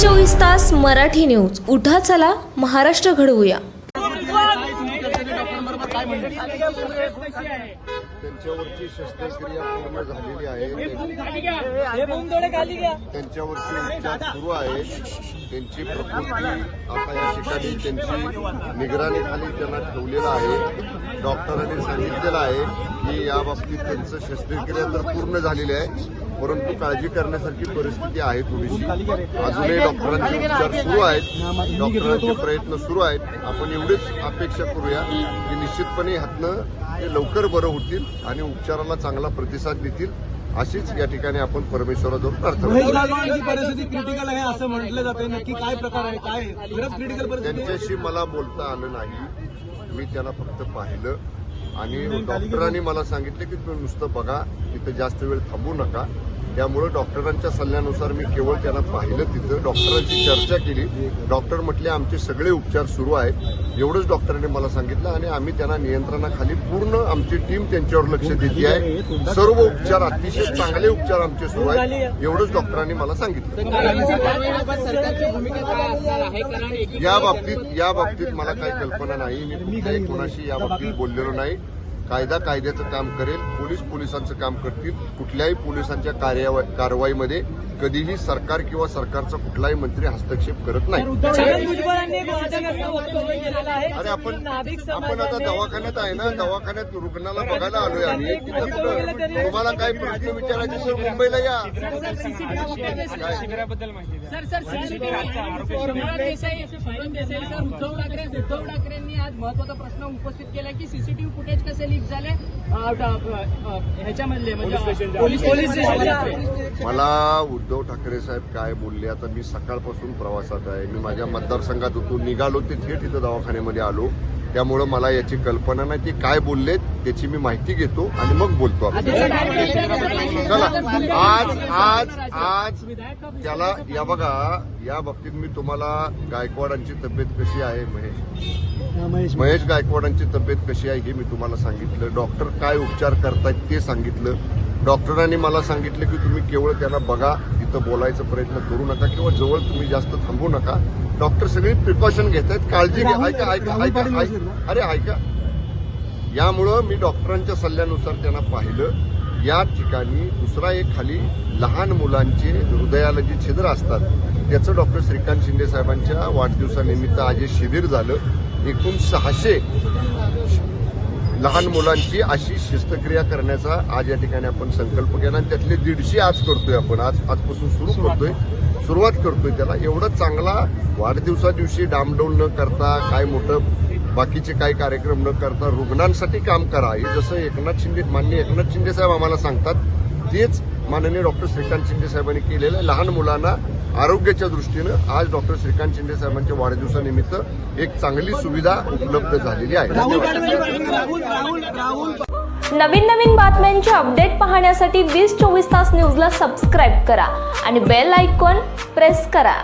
चोवीस तास मराठी न्यूज. उठा चला महाराष्ट्र घडवूया. त्यांच्यावरची शस्त्रक्रिया पूर्ण झालेली आहे. त्यांच्यावरचे उपचार सुरू आहेत त्यांची प्रकृती आता या ठिकाणी त्यांची निगराणीखाली त्यांना ठेवलेलं आहे. डॉक्टरांनी सांगितलेलं आहे की या बाबतीत त्यांचं शस्त्रक्रिया तर पूर्ण झालेली आहे परंतु काळजी करण्यासारखी परिस्थिती आहे थोडीशी. अजूनही डॉक्टरांचे उपचार सुरू आहेत. डॉक्टरांचे प्रयत्न सुरू आहेत. आपण एवढीच अपेक्षा करूया की निश्चितपणे ह्यातनं ते लवकर बरं होतील आणि उपचाराला चांगला प्रतिसाद देतील. अशीच या ठिकाणी आपण परमेश्वराजवळ प्रार्थना परिस्थिती क्रिटिकल आहे असं म्हटलं जाते नक्की काय प्रकार आहे? काय क्रिटिकल? त्यांच्याशी मला बोलता आलं नाही. मी त्यांना फक्त पाहिलं आणि डॉक्टरांनी मला सांगितलं की तुम्ही नुसतं बघा तिथं जास्त वेळ थांबू नका. त्यामुळं डॉक्टरांच्या सल्ल्यानुसार मी केवळ त्यांना पाहिलं तिथं. डॉक्टरांची चर्चा केली. डॉक्टर म्हटले आमचे सगळे उपचार सुरू आहेत. एवढंच डॉक्टरांनी मला सांगितलं आणि आम्ही त्यांना नियंत्रणाखाली पूर्ण आमची टीम त्यांच्यावर लक्ष देते आहे. सर्व उपचार अतिशय चांगले उपचार आमचे सुरू आहेत. एवढंच डॉक्टरांनी मला सांगितलं. या बाबतीत या बाबतीत मला काही कल्पना नाही. मी कुठल्याही कोणाशी या बाबतीत बोललेलो नाही. कायदा कायद्याचं काम करेल पोलीस पोलिसांचं काम करतील कुठल्याही पोलिसांच्या कारवाईमध्ये कधीही सरकार किंवा सरकारचा कुठलाही मंत्री हस्तक्षेप करत नाही अरे आपण आपण आता दवाखान्यात आहे ना दवाखान्यात रुग्णाला बघायला आलोय आम्ही तुम्हाला काय प्रश्न विचारायचे सर मुंबईला या शिबिराबद्दल माहिती द्या. Sir sir Suman Desai Suman Desai sir Uddhav Thackeray Uddhav ठाकरेंनी आज महत्त्वाचा प्रश्न उपस्थित केला की सीसीटीव्ही फुटेज कसे लीक झाले ह्याच्यामधले म्हणजे पोलीस पोलीस स्टेशनच्या मला उद्धव ठाकरे साहेब काय बोलले आता मी सकाळपासून प्रवासात आहे. मी माझ्या मतदारसंघात होतो निघालो ते थेट इथं दवाखान्यामध्ये आलो. त्यामुळं मला याची कल्पना नाही ते काय बोललेत त्याची मी माहिती घेतो आणि मग बोलतो आपण. चला आज आज आज त्याला या बघा या बाबतीत मी तुम्हाला गायकवाडांची तब्येत कशी आहे महेश? महेश गायकवाडांची तब्येत कशी आहे हे मी तुम्हाला सांगितलं. डॉक्टर काय उपचार करतायत ते सांगितलं. डॉक्टरांनी मला सांगितलं की तुम्ही केवळ त्यांना बघा तिथं बोलायचा प्रयत्न करू नका किंवा जवळ तुम्ही जास्त थांबू नका. डॉक्टर सगळी प्रिकॉशन घेत आहेत काळजी घ्या. ऐका ऐका ऐका ऐका. अरे ऐका. यामुळं मी डॉक्टरांच्या सल्ल्यानुसार त्यांना पाहिलं या ठिकाणी दुसरा एक खाली लहान मुलांचे हृदयाला जी छिद्र असतात त्याचं डॉक्टर श्रीकांत शिंदे साहेबांच्या वाढदिवसानिमित्त आज हे शिबिर झालं. एकूण सहाशे लहान मुलांची अशी शस्त्रक्रिया करण्याचा आज या ठिकाणी आपण संकल्प केला आणि त्यातले दीडशे आज करतोय आपण. आज आजपासून सुरू करतोय. सुरुवात करतोय त्याला. एवढं चांगला वाढदिवसा दिवशी डामडौल न करता काय मोठं बाकीचे काही कार्यक्रम न करता रुग्णांसाठी काम करा. हे जसं एकनाथ शिंदे माननीय एकनाथ शिंदे साहेब आम्हाला सांगतात तेच माननीय डॉक्टर श्रीकांत शिंदे साहेबांनी केलेलं आहे. लहान मुलांना आरोग्याच्या दृष्टीनं आज डॉक्टर श्रीकांत शिंदे साहेबांच्या वाढदिवसानिमित्त एक चांगली सुविधा उपलब्ध झालेली आहे. राहुल नवीन नवीन बातम्यांचे अपडेट पाहण्यासाठी वीस चोवीस तास न्यूजला सबस्क्राईब करा आणि बेल आयकॉन प्रेस करा.